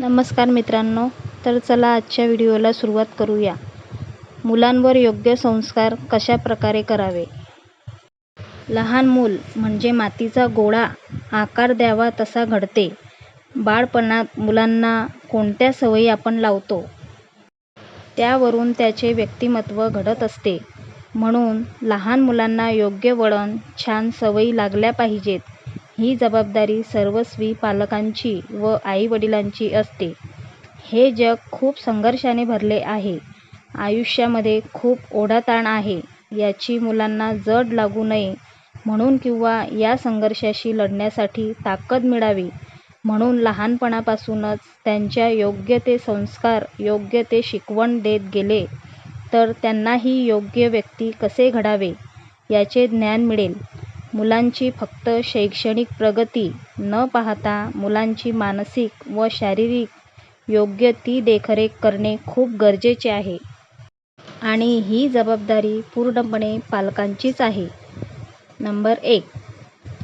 नमस्कार मित्रांनो तर चला आजच्या व्हिडिओला सुरुवात करूया. मुलांवर योग्य संस्कार कशा प्रकारे करावे? लहान मूल म्हणजे मातीचा गोळा आकार द्यावा तसा घडते. बाळपणात मुलांना कोणत्या सवयी आपण लावतो? त्यावरून त्याचे व्यक्तिमत्व घडत असते. म्हणून लहान मुलांना योग्य वळण छान सवयी लागल्या पाहिजेत. ही जबाबदारी सर्वस्वी पालकांची व आईवडिलांची असते. हे जग खूप संघर्षाने भरले आहे. आयुष्यामध्ये खूप ओढाताण आहे. याची मुलांना जड लागू नये म्हणून किंवा या संघर्षाशी लढण्यासाठी ताकद मिळावी म्हणून लहानपणापासूनच त्यांच्या योग्य ते संस्कार, योग्य ते शिकवण देत गेले तर त्यांनाही योग्य व्यक्ती कसे घडावे याचे ज्ञान मिळेल. मुलांची फक्त शैक्षणिक प्रगती न पाहता मुलांची मानसिक व शारीरिक योग्य ती देखरेख करणे खूप गरजेचे आहे. आणि ही जबाबदारी पूर्णपणे पालकांचीच आहे. नंबर एक,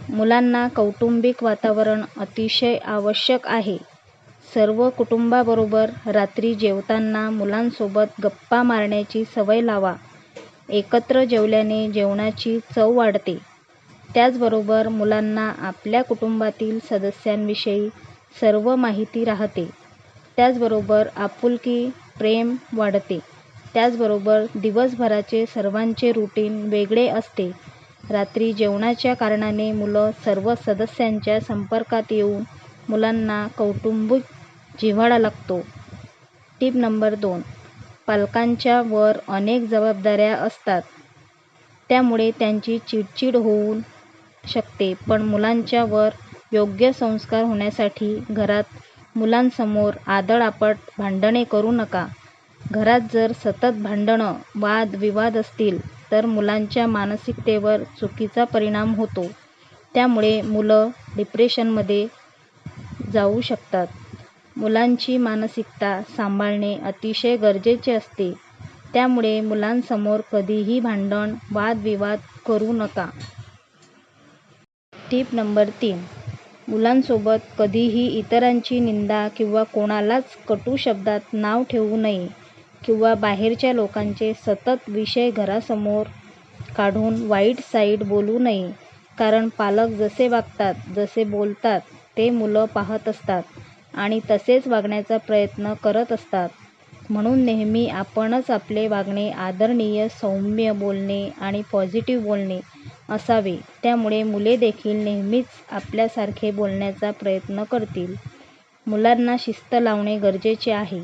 मुलांना कौटुंबिक वातावरण अतिशय आवश्यक आहे. सर्व कुटुंबाबरोबर रात्री जेवताना मुलांसोबत गप्पा मारण्याची सवय लावा. एकत्र जेवल्याने जेवणाची चव वाढते. त्याचबरोबर मुलांना आपल्या कुटुंबातील सदस्यांविषयी सर्व माहिती राहते. त्याचबरोबर आपुलकी, प्रेम वाढते. त्याचबरोबर दिवसभराचे सर्वांचे रुटीन वेगळे असते. रात्री जेवणाच्या कारणाने मुलं सर्व सदस्यांच्या संपर्कात येऊन मुलांना कौटुंबिक जिव्हाळा लागतो. टीप नंबर दोन, पालकांच्या वर अनेक जबाबदाऱ्या असतात त्यामुळे त्यांची चिडचिड होऊन शकते पण मुलांच्यावर योग्य संस्कार होण्यासाठी घरात मुलांसमोर आदळआपट भांडणे करू नका. घरात जर सतत भांडणं, वाद-विवाद असतील तर मुलांच्या मानसिकतेवर चुकीचा परिणाम होतो. त्यामुळे मुलं डिप्रेशनमध्ये जाऊ शकतात. मुलांची मानसिकता सांभाळणे अतिशय गरजेचे असते त्यामुळे मुलांसमोर कधीही भांडण, वाद-विवाद करू नका. टीप नंबर तीन, मुलांसोबत कधीही इतरांची निंदा किंवा कोणालाच कटू शब्दात नाव ठेवू नये किंवा बाहेरच्या लोकांचे सतत विषय घरासमोर काढून वाईट साईड बोलू नये. कारण पालक जसे वागतात, जसे बोलतात ते मुलं पाहत असतात आणि तसेच वागण्याचा प्रयत्न करत असतात. म्हणून नेहमी आपणच आपले वागणे आदरणीय, सौम्य बोलणे आणि पॉझिटिव्ह बोलणे असावे त्यामुळे मुले देखील नेहमीच आपल्यासारखे बोलण्याचा प्रयत्न करतील. मुलांना शिस्त लावणे गरजेचे आहे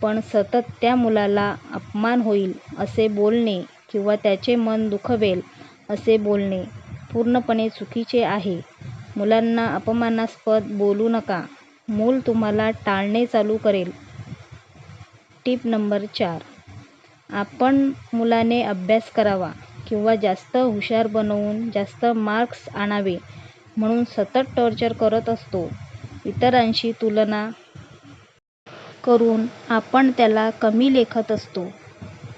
पण सतत त्या मुलाला अपमान होईल असे बोलणे किंवा त्याचे मन दुखवेल असे बोलणे पूर्णपणे चुकीचे आहे. मुलांना अपमानास्पद बोलू नका, मूल तुम्हाला टाळणे चालू करेल. टीप नंबर चार, आपण मुलाने अभ्यास करावा किंवा जास्त हुशार बनवून जास्त मार्क्स आणावे म्हणून सतत टॉर्चर करत असतो. इतरांशी तुलना करून आपण त्याला कमी लेखत असतो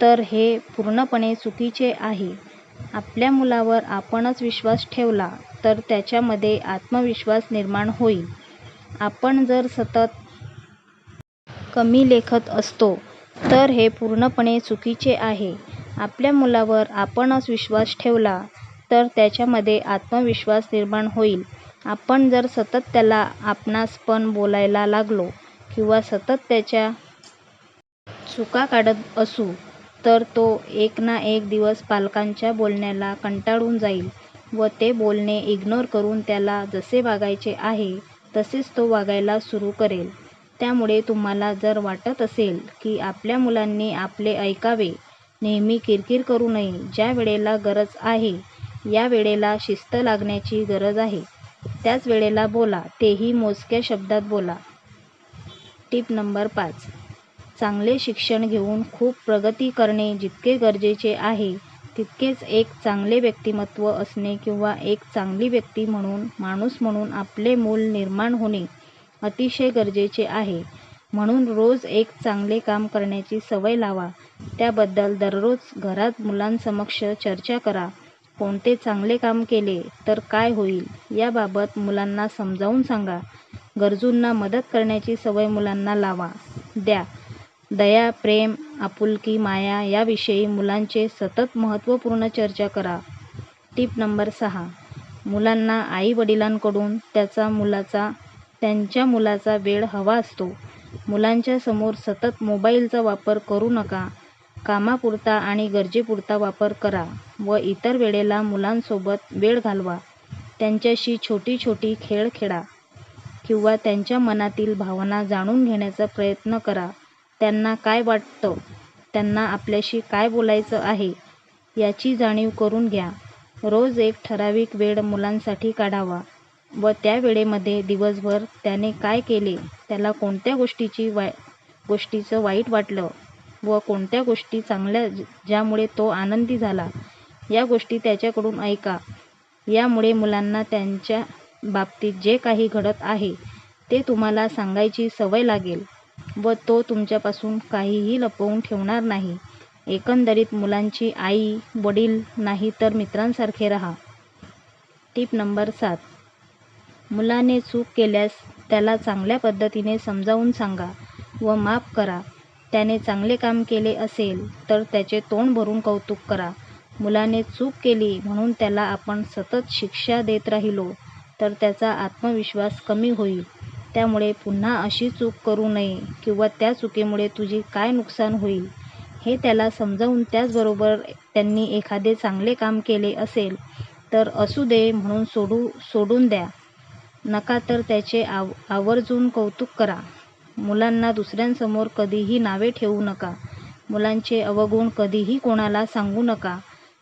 तर हे पूर्णपणे चुकीचे आहे. आपल्या मुलावर आपणच विश्वास ठेवला तर त्याच्यामध्ये आत्मविश्वास निर्माण होईल. आपण जर सतत कमी लेखत असतो तर हे पूर्णपणे चुकीचे आहे. आपल्या मुलावर आपणच विश्वास ठेवला तर त्याच्यामध्ये आत्मविश्वास निर्माण होईल. आपण जर सतत त्याला आपणासपण बोलायला लागलो किंवा सतत त्याच्या चुका काढत असू तर तो एक ना एक दिवस पालकांच्या बोलण्याला कंटाळून जाईल व ते बोलणे इग्नोर करून त्याला जसे वागायचे आहे तसेच तो वागायला सुरू करेल. त्यामुळे तुम्हाला जर वाटत असेल की आपल्या मुलांनी आपले ऐकावे, नेहमी किरकिर करू नये, ज्या वेळेला गरज आहे या वेळेला शिस्त लागण्याची गरज आहे त्याच वेळेला बोला तेही मोजक्या शब्दात बोला. टिप नंबर पाच, चांगले शिक्षण घेऊन खूप प्रगती करणे जितके गरजेचे आहे तितकेच एक चांगले व्यक्तिमत्व असणे किंवा एक चांगली व्यक्ती म्हणून, माणूस म्हणून आपले मूल निर्माण होणे अतिशय गरजेचे आहे. म्हणून रोज एक चांगले काम करण्याची सवय लावा. त्याबद्दल दररोज घरात मुलांसमक्ष चर्चा करा. कोणते चांगले काम केले तर काय होईल याबाबत मुलांना समजावून सांगा. गरजूंना मदत करण्याची सवय मुलांना लावा. द्या. दया, प्रेम, आपुलकी, माया याविषयी मुलांचे सतत महत्त्वपूर्ण चर्चा करा. टिप नंबर सहा. मुलांना आई-वडिलांकडून त्यांच्या मुलाचा वेळ हवा असतो. मुलांच्या समोर सतत मोबाईलचा वापर करू नका. कामापुरता आणि गरजेपुरता वापर करा व इतर वेळेला मुलांसोबत वेळ घालवा. त्यांच्याशी छोटी छोटी खेळ खेळा किंवा त्यांच्या मनातील भावना जाणून घेण्याचा प्रयत्न करा. त्यांना काय वाटतं, त्यांना आपल्याशी काय बोलायचं आहे याची जाणीव करून घ्या. रोज एक ठराविक वेळ मुलांसाठी काढावा व त्या वेळेमध्ये दिवसभर त्याने काय केले, त्याला कोणत्या गोष्टीची वाय गोष्टीचं वाईट वाटलं व कोणत्या गोष्टी चांगल्या ज्यामुळे तो आनंदी झाला या गोष्टी त्याच्याकडून ऐका. यामुळे मुलांना त्यांच्या बाबतीत जे काही घडत आहे ते तुम्हाला सांगायची सवय लागेल व तो तुमच्यापासून काहीही लपवून ठेवणार नाही. एकंदरीत मुलांची आई, वडील नाही तर मित्रांसारखे राहा. टिप नंबर सात. मुलाने चूक केल्यास त्याला चांगल्या पद्धतीने समजावून सांगा व माफ करा. त्याने चांगले काम केले असेल तर त्याचे तोंड भरून कौतुक करा. मुलाने चूक केली म्हणून त्याला आपण सतत शिक्षा देत राहिलो तर त्याचा आत्मविश्वास कमी होईल. त्यामुळे पुन्हा अशी चूक करू नये किंवा त्या चुकीमुळे तुझे काय नुकसान होईल हे त्याला समजावून त्याचबरोबर त्यांनी एखादे चांगले काम केले असेल तर असू दे म्हणून सोडून द्या नका तर त्याचे आव आवर्जून कौतुक करा. मुलांना दुसऱ्यांसमोर कधीही नावे ठेवू नका. मुलांचे अवगुण कधीही कोणाला सांगू नका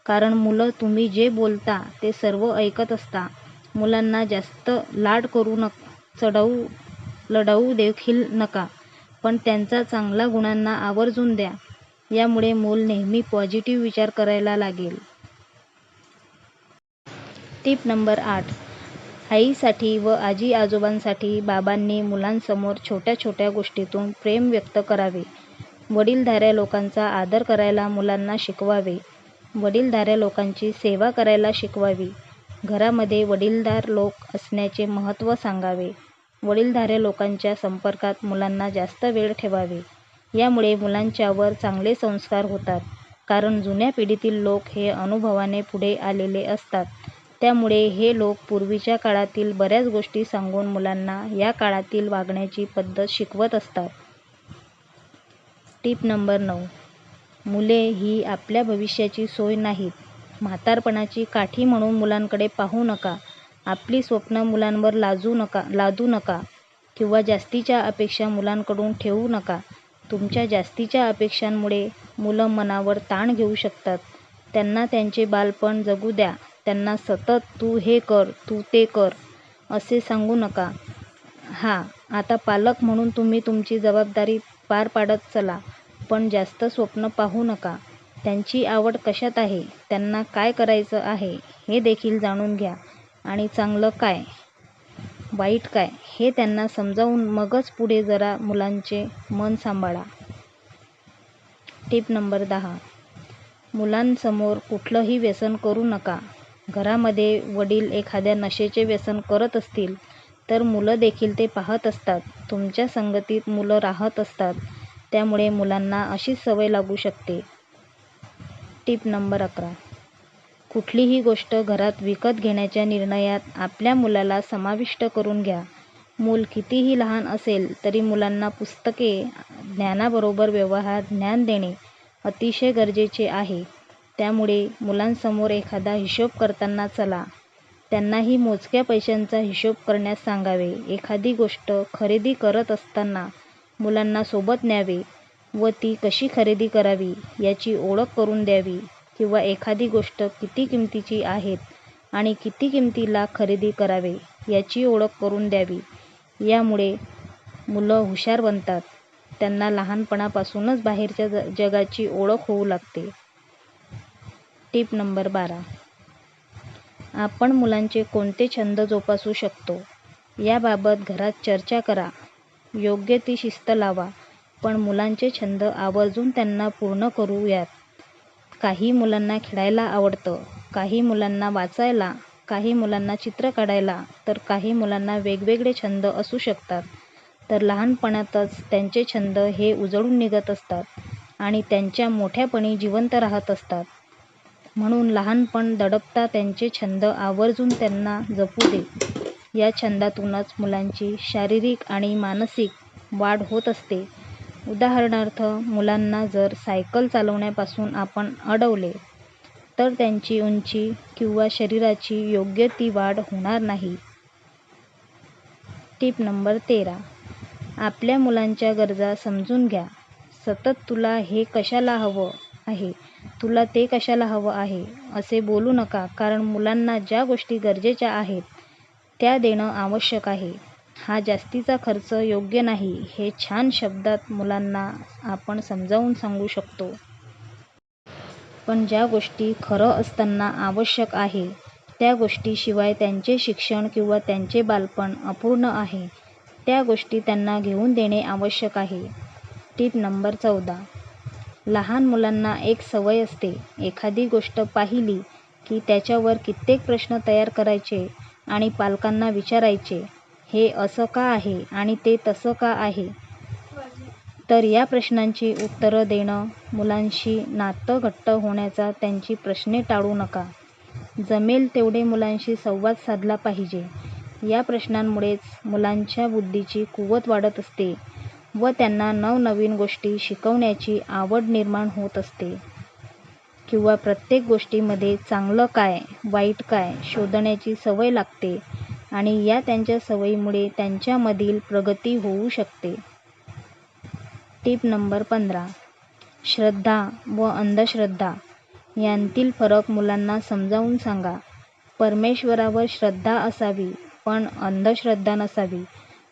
कारण मुलं तुम्ही जे बोलता ते सर्व ऐकत असता. मुलांना जास्त लाड करून लढवू देखील नका पण त्यांचा चांगला गुणांना आवर्जून द्या. यामुळे मूल नेहमी पॉझिटिव्ह विचार करायला लागेल. टिप नंबर आठ. आईसाठी व आजी-आजोबांसाठी बाबांनी मुलांसमोर छोट्या छोट्या गोष्टीतून प्रेम व्यक्त करावे. वडीलधाऱ्या लोकांचा आदर करायला मुलांना शिकवावे. वडीलधाऱ्या लोकांची सेवा करायला शिकवावी. घरामध्ये वडीलधार लोक असण्याचे महत्त्व सांगावे. वडीलधाऱ्या लोकांच्या संपर्कात मुलांना जास्त वेळ ठेवावे. यामुळे मुलांच्यावर चांगले संस्कार होतात कारण जुन्या पिढीतील लोक हे अनुभवाने पुढे आलेले असतात त्यामुळे हे लोक पूर्वीच्या काळातील बऱ्याच गोष्टी सांगून मुलांना या काळातील वागण्याची पद्धत शिकवत असतात. टीप नंबर नऊ. मुले ही आपल्या भविष्याची सोय नाहीत. म्हातारपणाची काठी म्हणून मुलांकडे पाहू नका. आपली स्वप्न मुलांवर लादू नका किंवा जास्तीच्या अपेक्षा मुलांकडून ठेवू नका. तुमच्या जास्तीच्या अपेक्षांमुळे मुलं मनावर ताण घेऊ शकतात. त्यांना त्यांचे बालपण जगू द्या. त्यांना सतत तू हे कर, तू ते कर असे सांगू नका. हां, आता पालक म्हणून तुम्ही तुमची जबाबदारी पार पाडत चला पण जास्त स्वप्न पाहू नका. त्यांची आवड कशात आहे, त्यांना काय करायचं आहे हे देखील जाणून घ्या आणि चांगलं काय, वाईट काय हे त्यांना समजावून मगच पुढे जरा मुलांचे मन सांभाळा. टिप नंबर दहा. मुलांसमोर कुठलंही व्यसन करू नका. घरामध्ये वडील एखाद्या नशेचे व्यसन करत असतील तर मुलं देखील ते पाहत असतात. तुमच्या संगतीत मुलं राहत असतात त्यामुळे मुलांना अशीच सवय लागू शकते. टिप नंबर अकरा. कुठलीही गोष्ट घरात विकत घेण्याच्या निर्णयात आपल्या मुलाला समाविष्ट करून घ्या. मूल कितीही लहान असेल तरी मुलांना पुस्तके ज्ञानाबरोबर व्यवहार ज्ञान देणे अतिशय गरजेचे आहे. त्यामुळे मुलांसमोर एखादा हिशोब करताना चला. त्यांनाही मोजक्या पैशांचा हिशोब करण्यास सांगावे. एखादी गोष्ट खरेदी करत असताना मुलांना सोबत न्यावे व ती कशी खरेदी करावी याची ओळख करून द्यावी किंवा एखादी गोष्ट किती किमतीची आहेत आणि किती किमतीला खरेदी करावे याची ओळख करून द्यावी. यामुळे मुलं हुशार बनतात. त्यांना लहानपणापासूनच बाहेरच्या जगाची ओळख होऊ लागते. टिप नंबर बारा. आपण मुलांचे कोणते छंद जोपासू शकतो याबाबत घरात चर्चा करा. योग्य ती शिस्त लावा पण मुलांचे छंद आवर्जून त्यांना पूर्ण करू काही मुलांना खेळायला आवडतं, काही मुलांना वाचायला, काही मुलांना चित्र काढायला तर काही मुलांना वेगवेगळे छंद असू शकतात तर लहानपणातच त्यांचे छंद हे उजळून निघत असतात आणि त्यांच्या मोठ्यापणी जिवंत राहत असतात म्हणून लहानपण दडपता त्यांचे छंद आवर्जून त्यांना जपू दे. या छंदातूनच मुलांची शारीरिक आणि मानसिक वाढ होत असते. उदाहरणार्थ मुलांना जर सायकल चालवण्यापासून आपण अडवले तर त्यांची उंची किंवा शरीराची योग्य ती वाढ होणार नाही. टीप नंबर तेरा. आपल्या मुलांच्या गरजा समजून घ्या. सतत तुला हे कशाला हवं आहे? तुला ते कशाला हवं आहे? असे बोलू नका कारण मुलांना ज्या गोष्टी गरजेच्या आहेत त्या देणं आवश्यक आहे. हा जास्तीचा खर्च योग्य नाही हे छान शब्दात मुलांना आपण समजावून सांगू शकतो. पण ज्या गोष्टी खरं असताना आवश्यक आहे त्या गोष्टीशिवाय त्यांचे शिक्षण किंवा त्यांचे बालपण अपूर्ण आहे. त्या गोष्टी त्यांना घेऊन देणे आवश्यक आहे. टीप नंबर चौदा. लहान मुलांना एक सवय असते. एखादी गोष्ट पाहिली की त्याच्यावर कित्येक प्रश्न तयार करायचे आणि पालकांना विचारायचे हे असं का आहे आणि ते तसं का आहे? तर या प्रश्नांची उत्तरं देणं मुलांशी नातं घट्ट होण्याचा त्यांची प्रश्ने टाळू नका. जमेल तेवढे मुलांशी संवाद साधला पाहिजे. या प्रश्नांमुळेच मुलांच्या बुद्धीची कुवत वाढत असते. व त्यांना नवनवीन गोष्टी शिकवण्याची आवड निर्माण होत असते. किंवा प्रत्येक गोष्टीमध्ये चांगलं काय वाईट काय शोधण्याची सवय लागते आणि या त्यांच्या सवयीमुळे त्यांच्यामधील प्रगती होऊ शकते. टीप नंबर पंधरा. श्रद्धा व अंधश्रद्धा यांतील फरक मुलांना समजावून सांगा. परमेश्वरावर श्रद्धा असावी पण अंधश्रद्धा नसावी.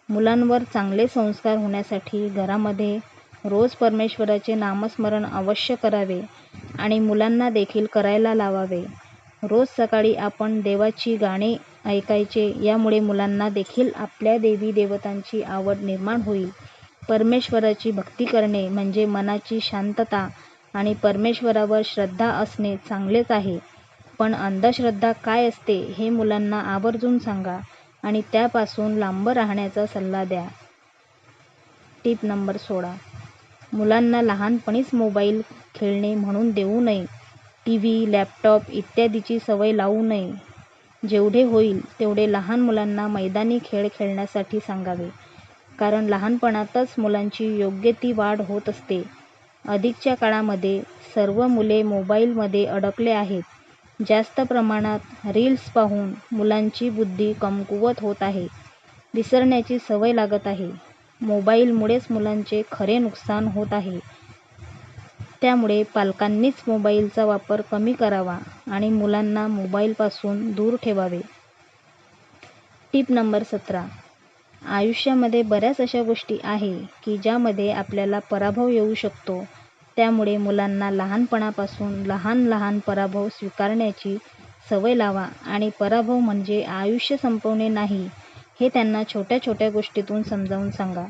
मुलांवर चांगले संस्कार होण्यासाठी घरामध्ये रोज परमेश्वराचे नामस्मरण अवश्य करावे आणि मुलांना देखील करायला लावावे. रोज सकाळी आपण देवाची गाणी ऐकायचे यामुळे मुलांना देखील आपल्या देवी देवतांची आवड निर्माण होईल. परमेश्वराची भक्ती करणे म्हणजे मनाची शांतता आणि परमेश्वरावर श्रद्धा असणे चांगलेच आहे. पण अंधश्रद्धा काय असते हे मुलांना आवर्जून सांगा. आणि त्यापासून लांब राहण्याचा सल्ला द्या. टीप नंबर सोळा. मुलांना लहानपणीच मोबाईल खेळणे म्हणून देऊ नये. टी व्ही लॅपटॉप इत्यादीची सवय लावू नये. जेवढे होईल तेवढे लहान मुलांना मैदानी खेळ खेळण्यासाठी सांगावे. कारण लहानपणातच मुलांची योग्य ती वाढ होत असते. अधिकच्या काळामध्ये सर्व मुले मोबाईलमध्ये अडकले आहेत. जास्त प्रमाणात रील्स पाहून मुलांची बुद्धी कमकुवत होत आहे. विसरण्याची सवय लागत आहे. मोबाईलमुळेच मुलांचे खरे नुकसान होत आहे. त्यामुळे पालकांनीच मोबाईलचा वापर कमी करावा आणि मुलांना मोबाईलपासून दूर ठेवावे. टीप नंबर सतरा. आयुष्यामध्ये बऱ्याच अशा गोष्टी आहे की ज्यामध्ये आपल्याला पराभव येऊ शकतो त्यामुळे मुलांना लहानपणापासून लहान लहान पराभव स्वीकारण्याची सवय लावा. आणि पराभव म्हणजे आयुष्य संपवणे नाही हे त्यांना छोट्या छोट्या गोष्टीतून समजावून सांगा.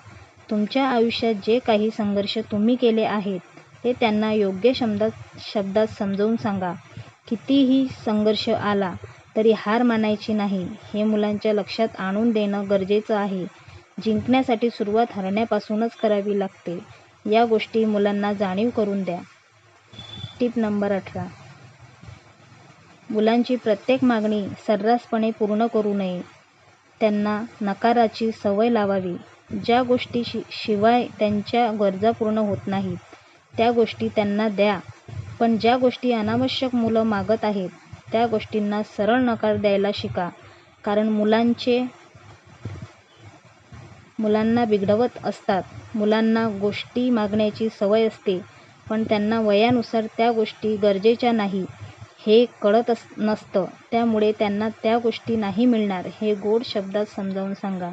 तुमच्या आयुष्यात जे काही संघर्ष तुम्ही केले आहेत ते त्यांना योग्य शब्दात शब्दात समजावून सांगा. कितीही संघर्ष आला तरी हार मानायची नाही हे मुलांच्या लक्षात आणून देणं गरजेचं आहे. जिंकण्यासाठी सुरुवात हरण्यापासूनच करावी लागते. या गोष्टी मुलांना जाणीव करून द्या. टीप नंबर अठरा. मुलांची प्रत्येक मागणी सर्रासपणे पूर्ण करू नये. त्यांना नकाराची सवय लावावी. ज्या गोष्टी शि शिवाय त्यांच्या गरजा पूर्ण होत नाहीत त्या गोष्टी त्यांना द्या. पण ज्या गोष्टी अनावश्यक मुलं मागत आहेत त्या गोष्टींना सरळ नकार द्यायला शिका. कारण मुलांचे मुलांना बिघडवत असतात. मुलांना गोष्टी मागण्याची सवय असते पण त्यांना वयानुसार त्या गोष्टी गरजेच्या नाही. हे कळत अस नसतं. त्यामुळे त्यांना त्या गोष्टी नाही मिळणार हे गोड शब्दात समजावून सांगा.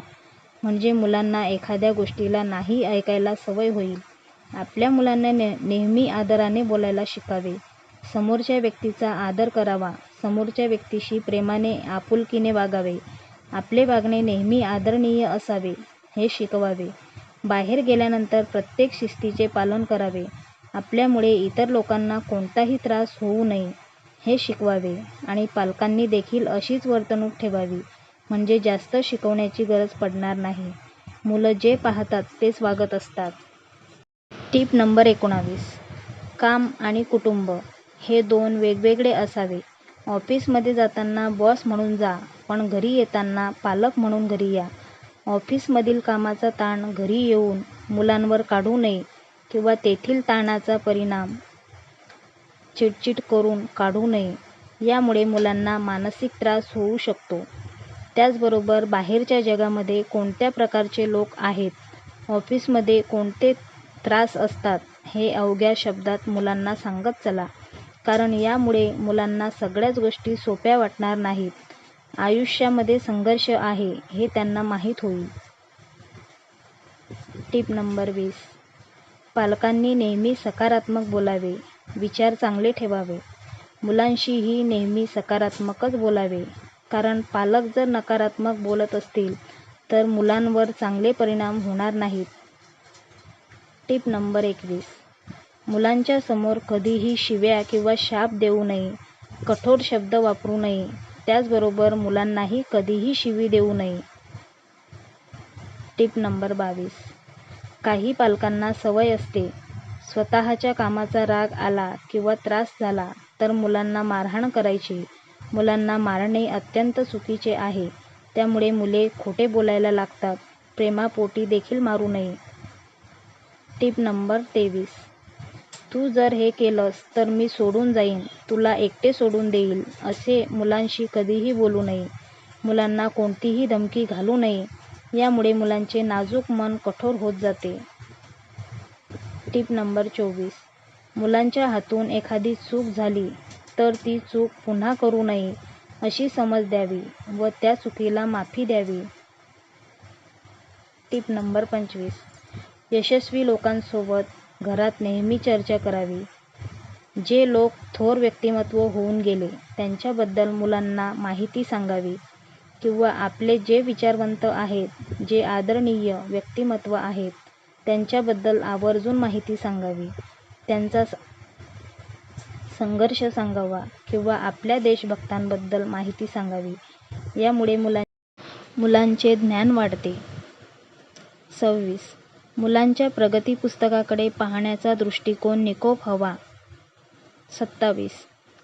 म्हणजे मुलांना एखाद्या गोष्टीला नाही ऐकायला सवय होईल. आपल्या मुलांना ने नेहमी आदराने बोलायला शिकावे. समोरच्या व्यक्तीचा आदर करावा. समोरच्या व्यक्तीशी प्रेमाने आपुलकीने वागावे. आपले वागणे नेहमी आदरणीय असावे. हे शिकवावे बाहेर गेल्यानंतर प्रत्येक शिस्तीचे पालन करावे आपल्यामुळे इतर लोकांना कोणताही त्रास होऊ नये हे शिकवावे आणि पालकांनी देखील अशीच वर्तणूक ठेवावी म्हणजे जास्त शिकवण्याची गरज पडणार नाही. मुलं जे पाहतात तेच वागत असतात. टीप नंबर एकोणीस काम आणि कुटुंब हे दोन वेगवेगळे असावे. ऑफिसमध्ये जाताना बॉस म्हणून जा, पण घरी येताना पालक म्हणून घरी या. ऑफिसमधील कामाचा ताण घरी येऊन मुलांवर काढू नये किंवा तेथील ताणाचा परिणाम चिडचिड करून काढू नये. यामुळे मुलांना मानसिक त्रास होऊ शकतो. त्याचबरोबर बाहेरच्या जगामध्ये कोणत्या प्रकारचे लोक आहेत, ऑफिसमध्ये कोणते त्रास असतात हे अवघ्या शब्दात मुलांना सांगत चला, कारण यामुळे मुलांना सगळ्याच गोष्टी सोप्या वाटणार नाहीत. आयुष्यामध्ये संघर्ष आहे हे त्यांना माहीत होईल. टिप नंबर वीस पालकांनी नेहमी सकारात्मक बोलावे, विचार चांगले ठेवावे. मुलांशीही नेहमी सकारात्मकच बोलावे, कारण पालक जर नकारात्मक बोलत असतील तर मुलांवर चांगले परिणाम होणार नाहीत. टीप नंबर एकवीस मुलांच्या समोर कधीही शिव्या किंवा शाप देऊ नये, कठोर शब्द वापरू नये. त्याचबरोबर मुलांनाही कधीही शिवी देऊ नये. टीप नंबर बावीस काही पालकांना सवय असते, स्वतःच्या कामाचा राग आला किंवा त्रास झाला तर मुलांना मारहाण करायची. मुलांना मारणे अत्यंत चुकीचे आहे. त्यामुळे मुले खोटे बोलायला लागतात. प्रेमापोटी देखील मारू नये. टीप नंबर तेवीस तू जर हे केलंस तर मी सोडून जाईन, तुला एकटे सोडून देईन असे मुलांशी कधीही बोलू नये. मुलांना कोणतीही धमकी घालू नये. यामुळे मुलांचे नाजूक मन कठोर होत जाते. टीप नंबर चोवीस मुलांच्या हातून एखादी चूक झाली तर ती चूक पुन्हा करू नये अशी समज द्यावी व त्या चुकीला माफी द्यावी. टीप नंबर पंचवीस यशस्वी लोकांसोबत घरात नेहमी चर्चा करावी. जे लोक थोर व्यक्तिमत्व होऊन गेले त्यांच्याबद्दल मुलांना माहिती सांगावी किंवा आपले जे विचारवंत आहेत, जे आदरणीय व्यक्तिमत्व आहेत त्यांच्याबद्दल आवर्जून माहिती सांगावी. त्यांचा संघर्ष सांगावा किंवा आपल्या देशभक्तांबद्दल माहिती सांगावी. यामुळे मुलांचे ज्ञान वाढते. सव्वीस मुलांच्या प्रगती पुस्तकाकडे पाहण्याचा दृष्टिकोन निकोप हवा. सत्तावीस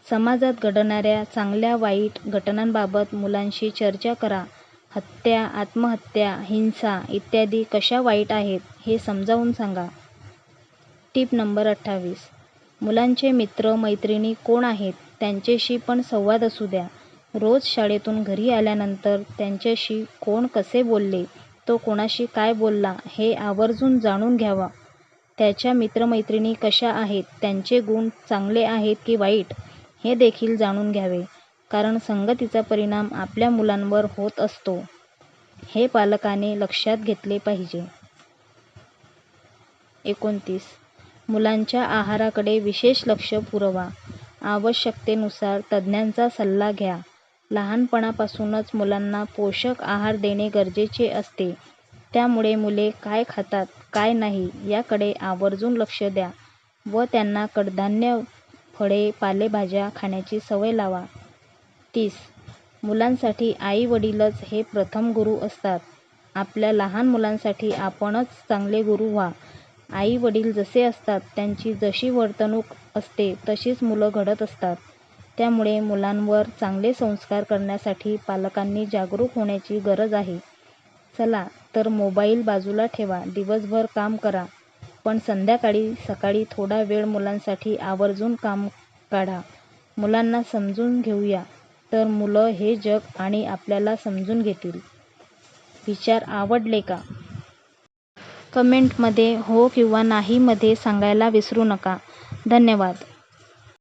समाजात घडणाऱ्या चांगल्या वाईट घटनांबाबत मुलांशी चर्चा करा. हत्या, आत्महत्या, हिंसा इत्यादी कशा वाईट आहेत हे समजावून सांगा. टीप नंबर अठ्ठावीस मुलांचे मित्र मैत्रिणी कोण आहेत त्यांच्याशी पण संवाद असू द्या. रोज शाळेतून घरी आल्यानंतर त्यांच्याशी कोण कसे बोलले, तो कोणाशी काय बोलला हे आवर्जून जाणून घ्यावं. त्याच्या मित्रमैत्रिणी कशा आहेत, त्यांचे गुण चांगले आहेत की वाईट हे देखील जाणून घ्यावे, कारण संगतीचा परिणाम आपल्या मुलांवर होत असतो हे पालकाने लक्षात घेतले पाहिजे. एकोणतीस मुलांच्या आहाराकडे विशेष लक्ष पुरवा. आवश्यकतेनुसार तज्ज्ञांचा सल्ला घ्या. लहानपणापासूनच मुलांना पोषक आहार देणे गरजेचे असते. त्यामुळे मुले काय खातात, काय नाही याकडे आवर्जून लक्ष द्या व त्यांना कडधान्य, फळे, पालेभाज्या खाण्याची सवय लावा. तीस मुलांसाठी आई-वडीलच हे प्रथम गुरू असतात. आपल्या लहान मुलांसाठी आपणच चांगले गुरू व्हा. आई-वडील जसे असतात, त्यांची जशी वर्तणूक असते तशीच मुलं घडत असतात. त्यामुळे मुलांवर चांगले संस्कार करण्यासाठी पालकांनी जागरूक होण्याची गरज आहे. चला तर मोबाईल बाजूला ठेवा, दिवसभर काम करा, पण संध्याकाळी सकाळी थोडा वेळ मुलांसाठी आवर्जून काम काढा. मुलांना समजून घेऊया तर मुलं हे जग आणि आपल्याला समजून घेतील. विचार आवडले का? कमेंटमध्ये हो किंवा नाही मध्ये सांगायला विसरू नका. धन्यवाद.